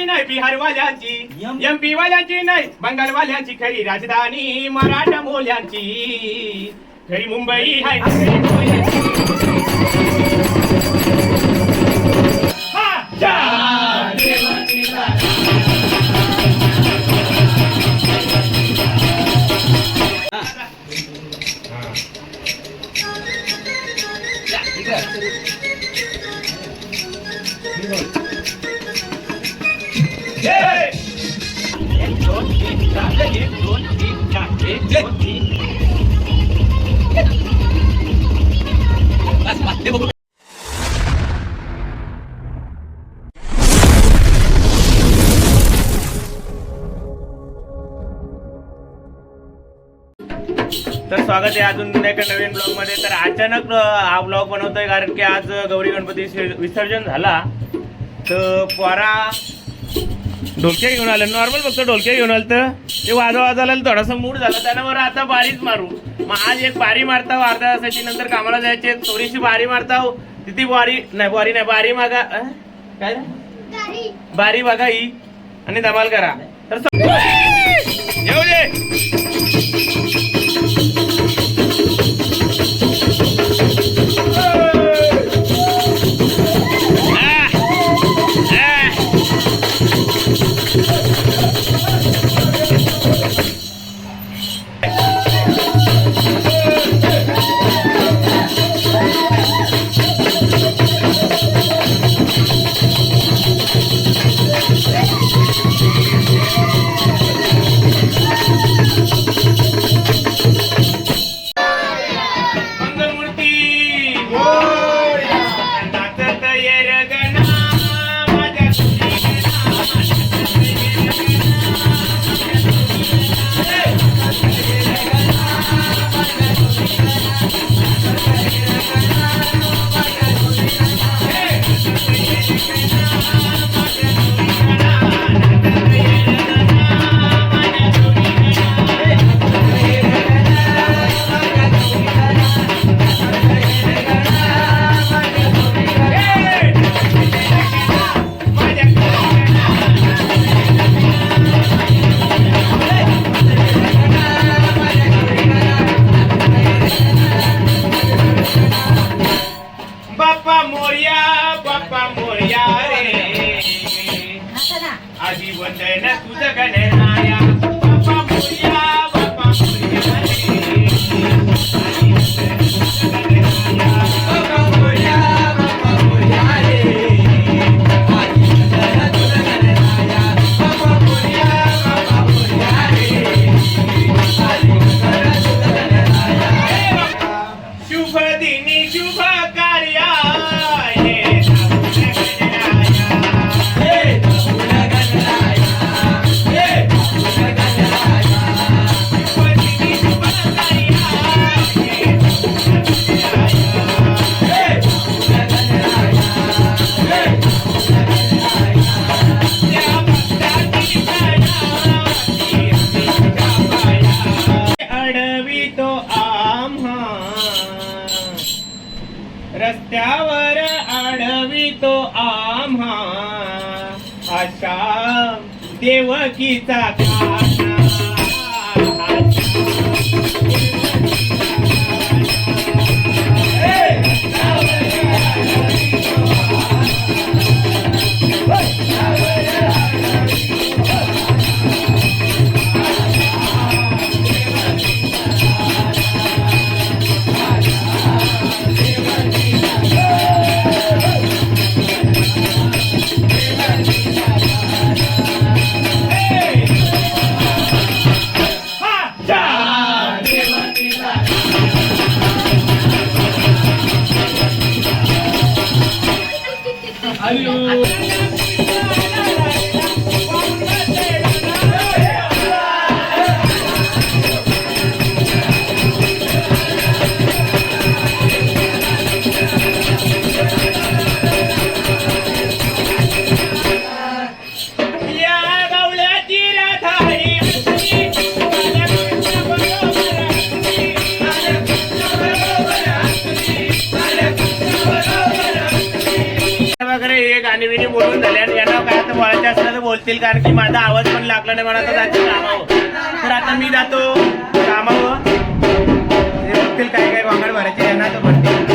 वाल्यांची नाही बिहार वाल्यांची M- M P वाल्यांची नाही बंगाल वाल्यांची खरी राजधानी मराठा मोल्यांची. खरी मुंबई हाय. खरी मोल्यांची. तर स्वागत आहे अजून एका नवीन ब्लॉगमध्ये. तर अचानक हा ब्लॉग बनवतोय कारण की आज गौरी गणपती विसर्जन झाला. तर पोरा ढोलक्या घेऊन आलं. नॉर्मल फक्त ढोलक्या घेऊन आलं तर ते वाजवा वाजवायला थोडासा मूड झाला. त्यानं बरं आता बारीच मारू. मग आज एक बारी मारता अर्ध्या तासाची. नंतर कामाला जायचे. थोडीशी बारी मारता तिथे बारी नाही बारी नाही. बारी मागा? काय? बारी. बघा ही. आणि धमाल करा. तर देवकीचा या असतील कारण की माझा आवाज पण लागला नाही मला तर जायचं कामावर. तर आता मी जातो कामावर. बघतील काय काय वांगड भरायचे यांना तर म्हणते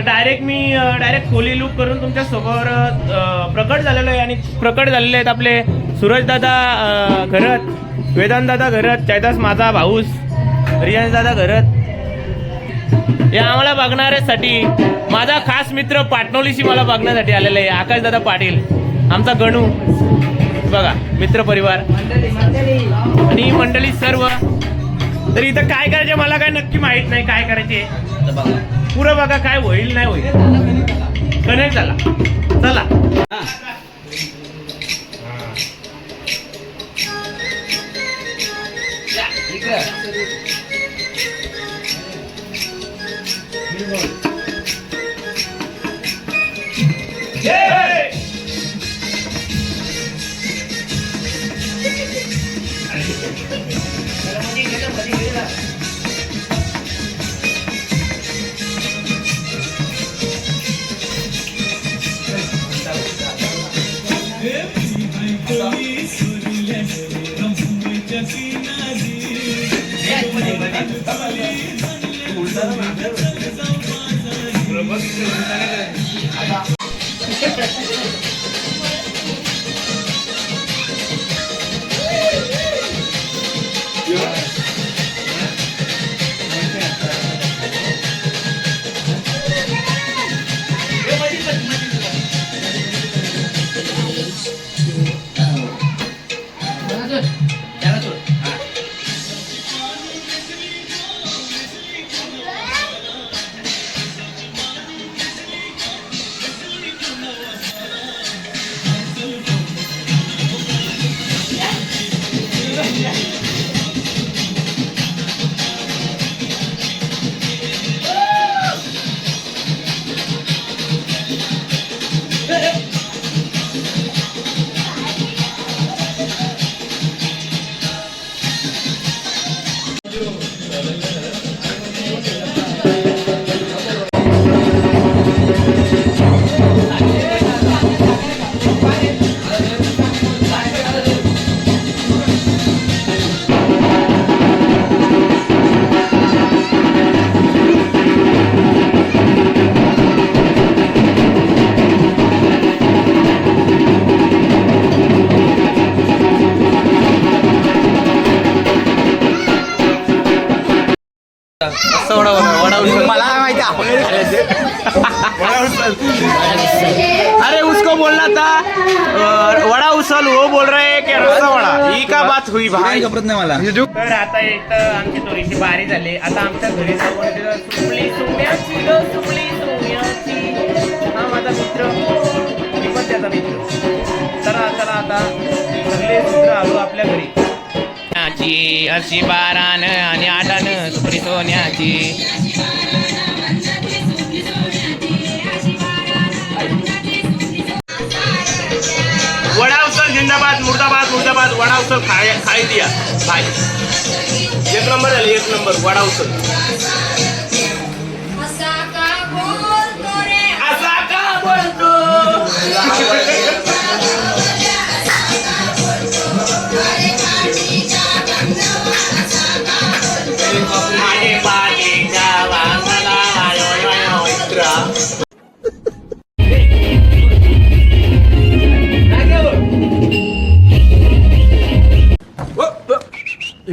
तर डायरेक्ट मी डायरेक्ट खोली लूक करून तुमच्यासमोर प्रकट झालेलो आहे आणि प्रकट झालेले आहेत आपले सूरजदादा घरत वेदांतदादा घरत चैतास माझा भाऊस रियाज दादा घरत. या आम्हाला बघणाऱ्यासाठी माझा खास मित्र पाटणोलीशी मला बघण्यासाठी आलेला आहे आकाशदादा पाटील आमचा गणू. बघा मित्र परिवार. आणि मंडळी सर्व. तर इथं काय करायचे मला काय नक्की माहीत नाही काय करायचे. पुरं बघा काय होईल नाही होईल. कनेक्ट झाला. चला. अरे उसको बोलना था वड़ा उसल वो बोल रहे हैं कि रस्सा वड़ा. ही का बात हुई भाई? घबरत नाही मला. तर आता एक तर आमची थोडीशी बारी झाली. आता आमच्या घरी जाऊन सुपली ग सुपली हा माझा मित्र. मी पण त्याचा मित्र. चला चला आता. सगळे मित्र आलो आपल्या घरी. सोन्याची अशी बारान आणि आठान सुपरी सोन्याची. वडा उचल जिंदाबाद मुर्दाबाद मुर्दाबाद वडा उचल खाय खाई दिया खाय. एक नंबर झाले एक नंबर वडा उचल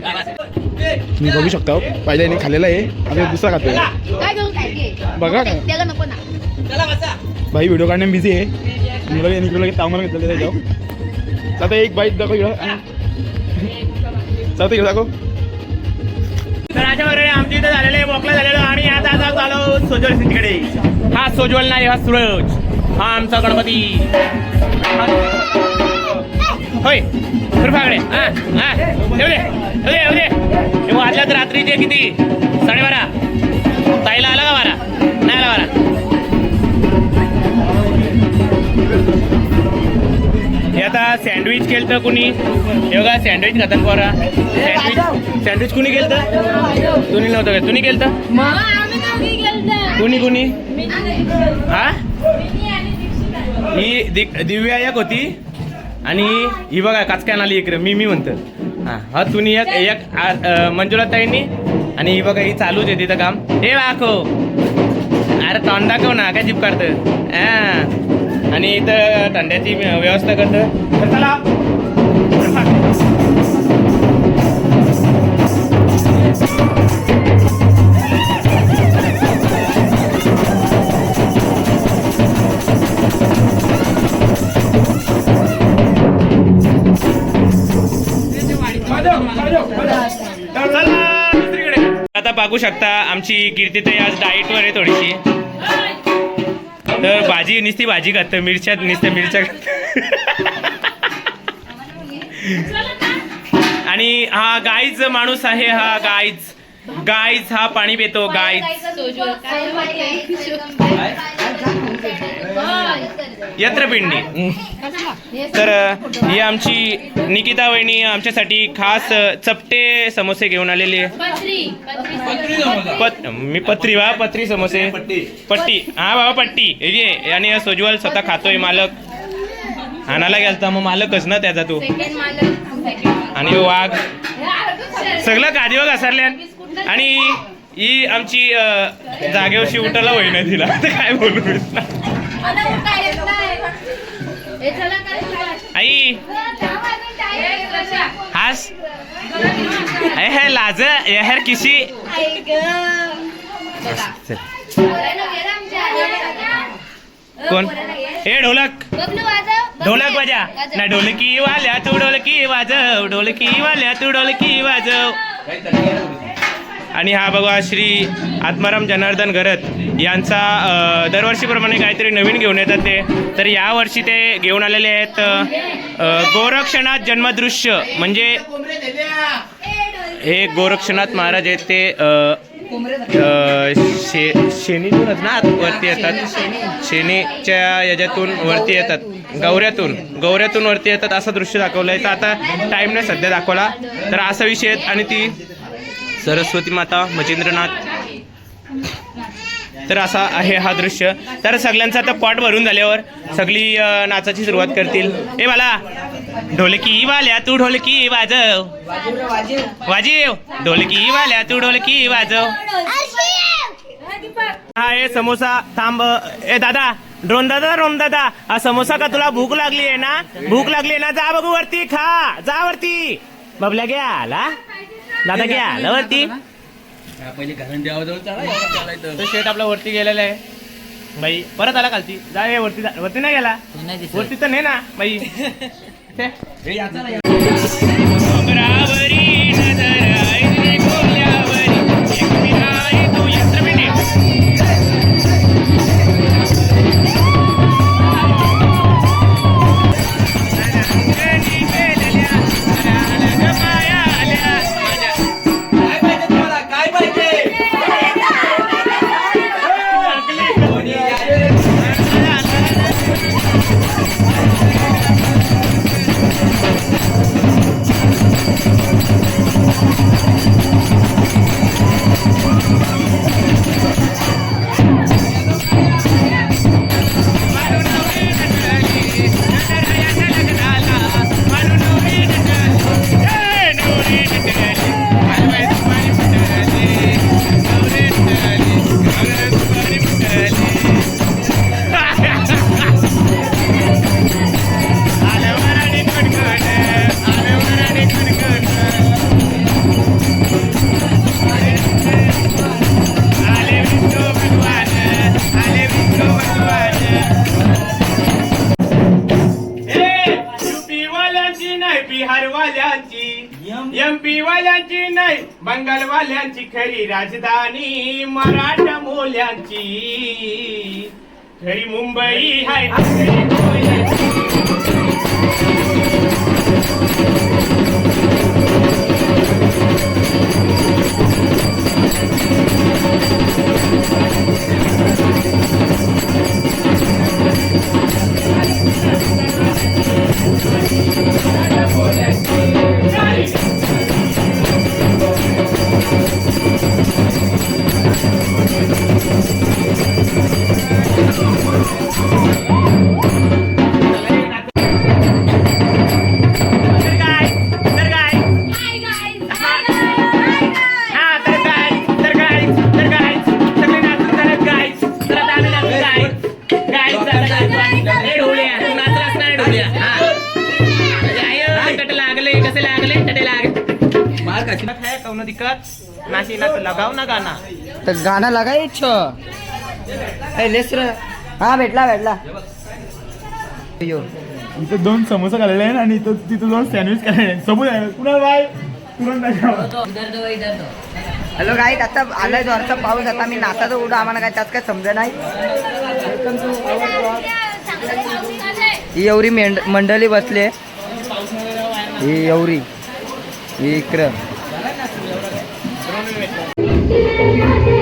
तुम्ही बघू शकता पहिल्याने खाल्लेला आहे. आता दुसरा खातोय. काय घेऊन काय? घे. बघा. त्याला नको ना. भाई व्हिडिओ काढण्यात बिझी आहे. मुलं लगेच इकडे लगेच तावमान घेतलं त्याच्यावर आता एक बाईट दाखव इकडं. चालतं इकडे दाखव. तर अशा प्रकारे आमच्या इथं झालेलं आहे मोकळं झालेलं आणि आज आज आलो सोजवळ तिकडे हा सोजवळ नाही हा सूरज. हा आमचा गणपती. होय फुरफाकडे हा हा. येऊ वाजल्यात रात्रीचे किती? साडेबारा. ताईला आला का बारा? नाही आला बारा. हे आता सँडविच केलं तर कुणी? हे बघा सँडविच खातात पोरा सँडविच सँडविच कुणी केलं तर तुम्ही नव्हतं का? तुम्ही केलं तर कुणी कुणी? हा? ही दिव्या एक होती आणि ही बघा काचक्यान आली इकडे. मी मी म्हणतो हा हा तुम्ही एक एक मंजुळा ताईंनी आणि ही बघा ही चालूच आहे तिथं काम. हे दाखव अरे तोंड दाखव ना काय जीप काढतं हा. आणि इथं थंड्याची व्यवस्था करतं तर चला. शकता. आमची कीर्ती ताई आज डाईटवर आहे थोडीशी. तर भाजी नुसती भाजी खात मिरच्या नुसत्या मिरच्या आणि हा गाईच माणूस आहे हा गाईच. गाईच हा पाणी पितो गाईच यत्रपिंडी. तर ही आमची निकिता वहिनी आमच्यासाठी खास चपटे समोसे घेऊन आलेली आहे. पत मी पत्री वा पत्री समोसे. पट्टी. हा बाबा पट्टी. हे घे. आणि सोजवल स्वतः खातोय मालक. आणायला गेलता मग मालकच ना त्याचा तू. आणि वाघ. सगळं गादीवर घसरल्यान आणि ही आमची अ, जागेवरची उठाला होईना तिला. आता काय बोलू मी? आई. हास. हे हे लाज हेर किशी कोण? हे ढोलक. ढोलक वाजा. ना ढोलकी वाल्या तू ढोलकी वाजव. ढोलकी वाल्या तू ढोलकी वाजव. आणि हा बघा श्री आत्माराम जनार्दन घरत यांचा दरवर्षीप्रमाणे काहीतरी नवीन घेऊन येतात ते. तर यावर्षी ते घेऊन आलेले आहेत गोरक्षणात जन्मदृश्य. म्हणजे हे गोरक्षनाथ महाराज आहेत ते अ, शे ना वरती येतात. शेनीच्या याच्यातून वरती येतात. गौऱ्यातून गौऱ्यातून वरती येतात असं दृश्य दाखवलं आहे तर आता टाईम नाही सध्या दाखवला. तर असा विषय आहेत आणि ती सरस्वती माता मचिंद्रनाथ तर असा आहे हा दृश्य. तर सगळ्यांचा आता पॉट भरून झाल्यावर सगळी नाचाची सुरुवात करतील. ए मला ढोलकी वाल्या तू ढोलकी वाजव. वाजीव ढोलकी वाल्या तू ढोलकी वाजव. हा हे समोसा थांब. ए दादा ड्रोन दादा रोम दादा हा समोसा का तुला भूक लागली आहे ना? भूक लागली आहे ना? जा बघू वरती खा. जा वरती. बबल्या घ्या आला दादा घ्या आला वरती तो. शेट आपला वरती गेलेला आहे. बाई परत आला खालती. जा हे वरती जा. वरती नाही गेला. वरती तर नाही ना बाई. वाल्यांची खरी राजधानी मराठा मोल्यांची खरी मुंबई हाय. है कौन दिक्कत? नाची ना तो लगाव ना गाना तर गाणं लागायच लेस हा भेटला भेटला यो. इथं दोन समोसा खाल्लेले आहेत आणि इथं तिथं दोन सँडविच खाल्लेले आहेत. समोर आहे. कुणाल बाय तुरंत दाखवा. हॅलो गाईत आता आलाय जोरचा पाऊस. आता मी नाचाचं उडा. आम्हाला काय त्यात काय समजा नाही. ही एवढी मेंढ मंडळी बसली. ही एवढी. ही इकडं. आता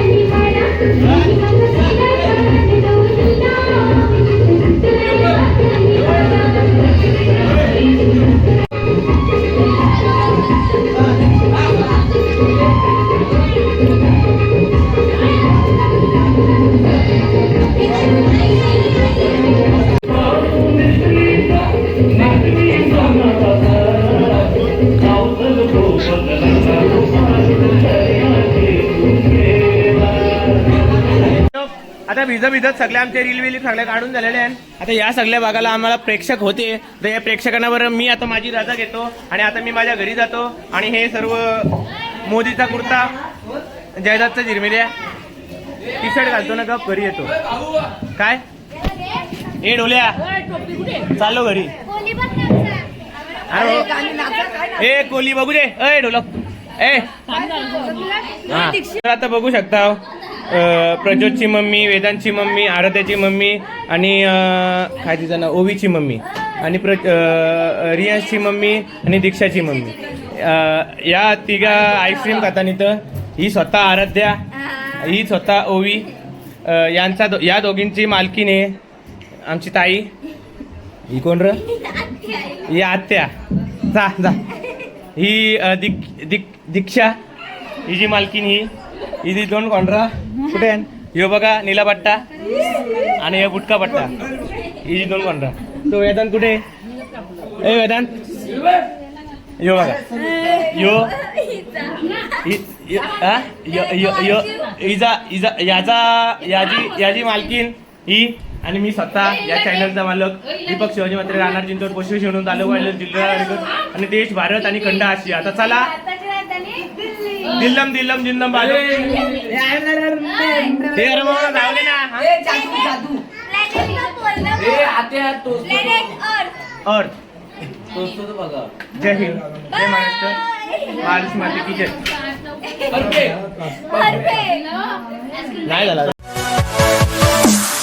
भिजत भिजत सगळे आमचे रील विल सगळे काढून झालेले आहेत. आता या सगळ्या भागाला आम्हाला प्रेक्षक होते. तर या प्रेक्षकांना बरं मी आता माझी रजा घेतो आणि आता मी माझ्या घरी जातो. आणि हे सर्व मोदीचा कुर्ता जयदत्तचा झिरमिऱ्या टी शर्ट घालतो ना गप घरी येतो. काय? ए डोल्या चाललो घरी. हो. ए कोली बघू दे. ए ढोलक. ए. हा. आता बघू शकता अं, प्रज्योतची मम्मी वेदांतची मम्मी आराध्याची मम्मी आणि काय तिचं नाव? ओवीची मम्मी. आणि प्र रियांशची मम्मी आणि दीक्षाची मम्मी. या तिघा आईस्क्रीम खाताना तर ही स्वतः आराध्या ही स्वतः ओवी. यांचा दो- या दोघींची मालकीण आहे आमची ताई. ही कोण र? ही आत्या. जा जा. ही अ, दिक दिक दीक्षा. ही जी मालकीन ही. ही दोन कॉन्ट्रा कुठे आहे? ह्यो बघा नीला पट्टा आणि हे बुटका पट्टा ही जी दोन कॉन्ट्रा तो वेदांत कुठे आहे? ए वेदांत. यो बघा. यो. इजा इजा याचा याची याची मालकीन. ही आणि मी स्वतः या चॅनलचा मालक. दीपक शिवाजी मात्र राहणार जिंतोड पशु शिवून तालुका जिल्हा आणि देश भारत आणि खंड आशिया. आता चला. आताच्या दिल्लम दिल्लम जिंदम बाजू हे अरे मग ना हा? ए आत्या तोच अर्थ तोच तो बघा जय हिंद जय महाराष्ट्र की जय परफेक्ट नाही झाला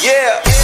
Yeah